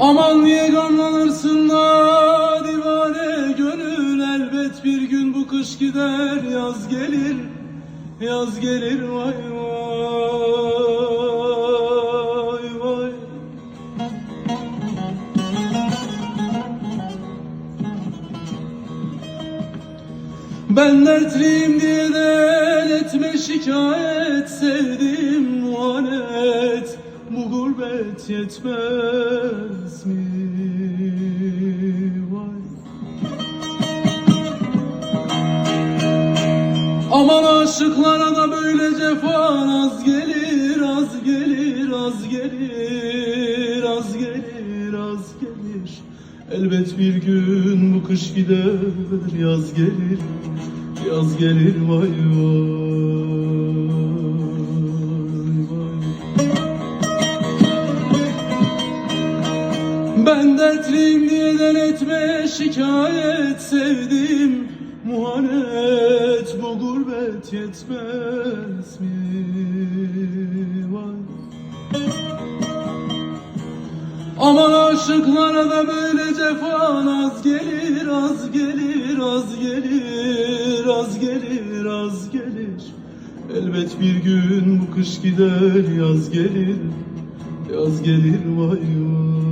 Aman niye gamlanırsın da divane gönül? Elbet bir gün bu kış gider yaz gelir yaz gelir vay vay vay. Ben dertliyim diye de etme şikayet muhanet Bu gurbet yetmez mi? Vay. Aman aşıklara da böyle cefa az gelir, az gelir, az gelir, az gelir, az gelir. Elbet bir gün bu kış gider, yaz gelir, yaz gelir vay vay Ben dertliyim diye denetme şikayet sevdim Muhanet bu gurbet yetmez mi? Vay. Aman aşıklara da böyle cefa az gelir, az gelir, az gelir, az gelir, az gelir. Elbet bir gün bu kış gider, yaz gelir, yaz gelir vay vay.